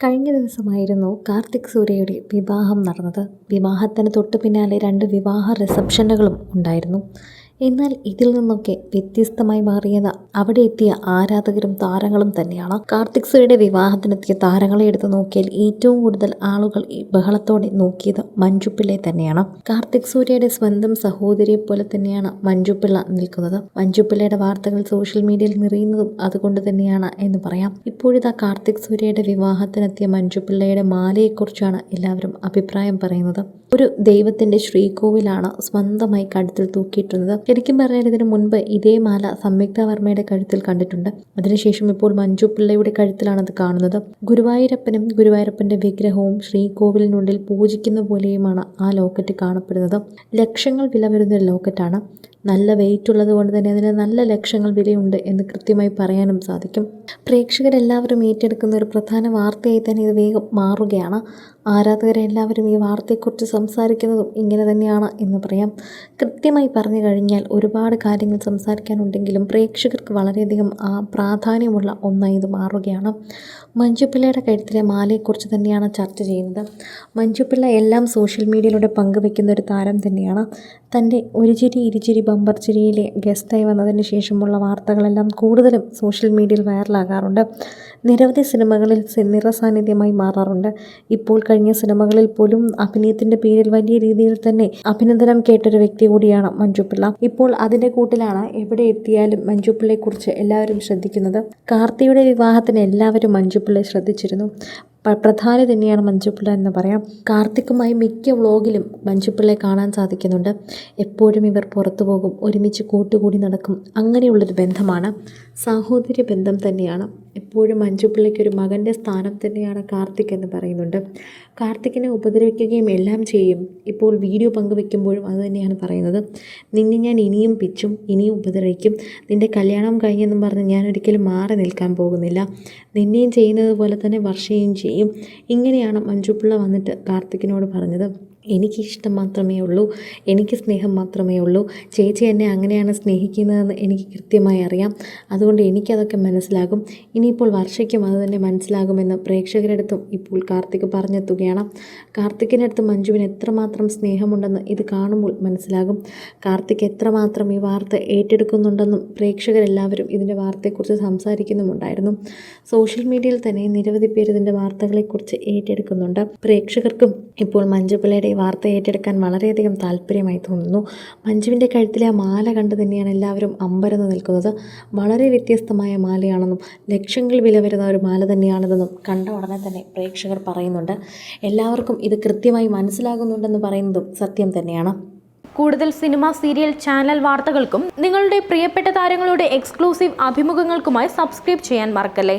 കഴിഞ്ഞ ദിവസമായിരുന്നു കാർത്തിക് സൂര്യയുടെ വിവാഹം നടന്നത്. വിവാഹത്തിന് തൊട്ടു പിന്നാലെ രണ്ട് വിവാഹ റിസപ്ഷനുകളും ഉണ്ടായിരുന്നു. എന്നാൽ ഇതിൽ നിന്നൊക്കെ വ്യത്യസ്തമായി മാറിയത് അവിടെ എത്തിയ ആരാധകരും താരങ്ങളും തന്നെയാണ്. കാർത്തിക് സുരയുടെ വിവാഹത്തിനെത്തിയ താരങ്ങളെ എടുത്തു നോക്കിയാൽ ഏറ്റവും കൂടുതൽ ആളുകൾ ബഹളത്തോടെ നോക്കിയത് മഞ്ജുപിള്ളയെ തന്നെയാണ്. കാർത്തിക് സൂര്യയുടെ സ്വന്തം സഹോദരിയെ പോലെ തന്നെയാണ് മഞ്ജുപിള്ള നിൽക്കുന്നത്. മഞ്ജുപിള്ളയുടെ വാർത്തകൾ സോഷ്യൽ മീഡിയയിൽ നിറയുന്നതും അതുകൊണ്ട് തന്നെയാണ് എന്ന് പറയാം. ഇപ്പോഴിതാ കാർത്തിക് സൂര്യയുടെ വിവാഹത്തിനെത്തിയ മഞ്ജുപിള്ളയുടെ മാലയെക്കുറിച്ചാണ് എല്ലാവരും അഭിപ്രായം പറയുന്നത്. ഒരു ദൈവത്തിന്റെ ശ്രീകോവിലാണ് സ്വന്തമായി കഴുത്തിൽ തൂക്കിയിട്ടുള്ളത് ശരിക്കും പറഞ്ഞാൽ ഇതിനു മുൻപ് ഇതേ മാല സംയുക്ത വർമ്മയുടെ കഴുത്തിൽ കണ്ടിട്ടുണ്ട്. അതിനുശേഷം ഇപ്പോൾ മഞ്ജു പിള്ളയുടെ കഴുത്തിലാണ് അത് കാണുന്നത്. ഗുരുവായൂരപ്പനും ഗുരുവായൂരപ്പന്റെ വിഗ്രഹവും ശ്രീകോവിലിനുള്ളിൽ പൂജിക്കുന്ന പോലെയുമാണ് ആ ലോക്കറ്റ് കാണപ്പെടുന്നത്. ലക്ഷങ്ങൾ വില വരുന്ന ലോക്കറ്റാണ്. നല്ല വെയിറ്റ് ഉള്ളത് കൊണ്ട് തന്നെ അതിന് നല്ല ലക്ഷങ്ങൾ വിലയുണ്ട് എന്ന് കൃത്യമായി പറയാനും സാധിക്കും. പ്രേക്ഷകരെല്ലാവരും ഏറ്റെടുക്കുന്ന ഒരു പ്രധാന വാർത്തയായി തന്നെ ഇത് വേഗം മാറുകയാണ്. ആരാധകരെല്ലാവരും ഈ വാർത്തയെക്കുറിച്ച് സംസാരിക്കുന്നതും ഇങ്ങനെ തന്നെയാണ് എന്ന് പറയാം. കൃത്യമായി പറഞ്ഞു കഴിഞ്ഞാൽ ഒരുപാട് കാര്യങ്ങൾ സംസാരിക്കാനുണ്ടെങ്കിലും പ്രേക്ഷകർക്ക് വളരെയധികം ആ പ്രാധാന്യമുള്ള ഒന്നായി ഇത് മാറുകയാണ്. മഞ്ജുപിള്ളയുടെ കഴുത്തിലെ മാലയെക്കുറിച്ച് തന്നെയാണ് ചർച്ച ചെയ്യുന്നത്. മഞ്ജുപിള്ള എല്ലാം സോഷ്യൽ മീഡിയയിലൂടെ പങ്കുവെക്കുന്ന ഒരു താരം തന്നെയാണ്. തന്റെ ഒരു ചിരി ഇരുചിരി ബമ്പർ ചിരിയിലെ ഗസ്റ്റായി വന്നതിന് ശേഷമുള്ള വാർത്തകളെല്ലാം കൂടുതലും സോഷ്യൽ മീഡിയയിൽ വൈറലാകാറുണ്ട്. നിരവധി സിനിമകളിൽ നിറസാന്നിധ്യമായി മാറാറുണ്ട്. ഇപ്പോൾ കഴിഞ്ഞ സിനിമകളിൽ പോലും അഭിനയത്തിന്റെ പേരിൽ വലിയ രീതിയിൽ തന്നെ അഭിനന്ദനം കേട്ടൊരു വ്യക്തി കൂടിയാണ് മഞ്ജുപിള്ള. ഇപ്പോൾ അതിന്റെ കൂട്ടിലാണ് എവിടെ എത്തിയാലും മഞ്ജുപിള്ളയെക്കുറിച്ച് എല്ലാവരും ശ്രദ്ധിക്കുന്നത്. കാർത്തിയുടെ വിവാഹത്തിന് എല്ലാവരും മഞ്ജുപിള്ളയെ ശ്രദ്ധിച്ചിരുന്നു. പ്രധാനി തന്നെയാണ് മഞ്ജുപിള്ള എന്ന് പറയാം. കാർത്തിക്കുമായി മിക്ക വ്ളോഗിലും മഞ്ജുപിള്ളയെ കാണാൻ സാധിക്കുന്നുണ്ട്. എപ്പോഴും ഇവർ പുറത്തു പോകും ഒരുമിച്ച് കൂട്ടുകൂടി നടക്കും. അങ്ങനെയുള്ളൊരു ബന്ധമാണ്. സാഹോദര്യ ബന്ധം തന്നെയാണ്. എപ്പോഴും മഞ്ജുപിള്ളയ്ക്ക് ഒരു മകന്റെ സ്ഥാനം തന്നെയാണ് കാർത്തിക് എന്ന് പറയുന്നുണ്ട്. കാർത്തിക്കിനെ ഉപദ്രവിക്കുകയും എല്ലാം ചെയ്യും. ഇപ്പോൾ വീഡിയോ പങ്കുവെക്കുമ്പോഴും അത് തന്നെയാണ് പറയുന്നത്. നിന്നെ ഞാൻ ഇനിയും പിച്ചും ഇനിയും ഉപദ്രവിക്കും. നിന്റെ കല്യാണം കഴിഞ്ഞെന്നും പറഞ്ഞ് ഞാൻ ഒരിക്കലും മാറി നിൽക്കാൻ പോകുന്നില്ല. നിന്നെയും ചെയ്യുന്നത് പോലെ തന്നെ വർഷയും ചെയ്യും. ഇങ്ങനെയാണ് മഞ്ജുപിള്ള വന്നിട്ട് കാർത്തിക്കിനോട് പറഞ്ഞത്. എനിക്കിഷ്ടം മാത്രമേ ഉള്ളൂ. എനിക്ക് സ്നേഹം മാത്രമേ ഉള്ളൂ. ചേച്ചി എന്നെ അങ്ങനെയാണ് സ്നേഹിക്കുന്നതെന്ന് എനിക്ക് കൃത്യമായി അറിയാം. അതുകൊണ്ട് എനിക്കതൊക്കെ മനസ്സിലാകും. ഇനിയിപ്പോൾ വർഷയ്ക്കും അത് തന്നെ മനസ്സിലാകുമെന്ന് പ്രേക്ഷകരടുത്തും ഇപ്പോൾ കാർത്തിക് പറഞ്ഞെത്തുകയാണ് കാർത്തികിനടുത്ത് മഞ്ജുവിന് എത്രമാത്രം സ്നേഹമുണ്ടെന്ന് ഇത് കാണുമ്പോൾ മനസ്സിലാകും. കാർത്തിക് എത്രമാത്രം ഈ വാർത്ത ഏറ്റെടുക്കുന്നുണ്ടെന്നും പ്രേക്ഷകരെല്ലാവരും ഇതിന്റെ വാർത്തയെക്കുറിച്ച് സംസാരിക്കുന്നുമുണ്ടായിരുന്നു. സോഷ്യൽ മീഡിയയിൽ തന്നെ നിരവധി പേർ ഇതിന്റെ വാർത്തകളെക്കുറിച്ച് ഏറ്റെടുക്കുന്നുണ്ട്. പ്രേക്ഷകർക്കും ഇപ്പോൾ മഞ്ജുപിള്ളയുടെ വാർത്ത ഏറ്റെടുക്കാൻ വളരെയധികം താല്പര്യമായി തോന്നുന്നു. മഞ്ജുവിന്റെ കഴുത്തിലെ മാല കണ്ട് തന്നെയാണ് എല്ലാവരും അമ്പരന്ന് നിൽക്കുന്നത്. വളരെ വ്യത്യസ്തമായ മാലയാണെന്നും ലക്ഷങ്ങൾ വില വരുന്ന ഒരു മാല തന്നെയാണിതെന്നും കണ്ട ഉടനെ തന്നെ പ്രേക്ഷകർ പറയുന്നുണ്ട്. എല്ലാവർക്കും ഇത് കൃത്യമായി മനസ്സിലാകുന്നുണ്ടെന്ന് പറയുന്നതും സത്യം തന്നെയാണ്. കൂടുതൽ സിനിമ സീരിയൽ ചാനൽ വാർത്തകൾക്കും നിങ്ങളുടെ പ്രിയപ്പെട്ട താരങ്ങളുടെ എക്സ്ക്ലൂസീവ് അഭിമുഖങ്ങൾക്കുമായി സബ്സ്ക്രൈബ് ചെയ്യാൻ മറക്കല്ലേ?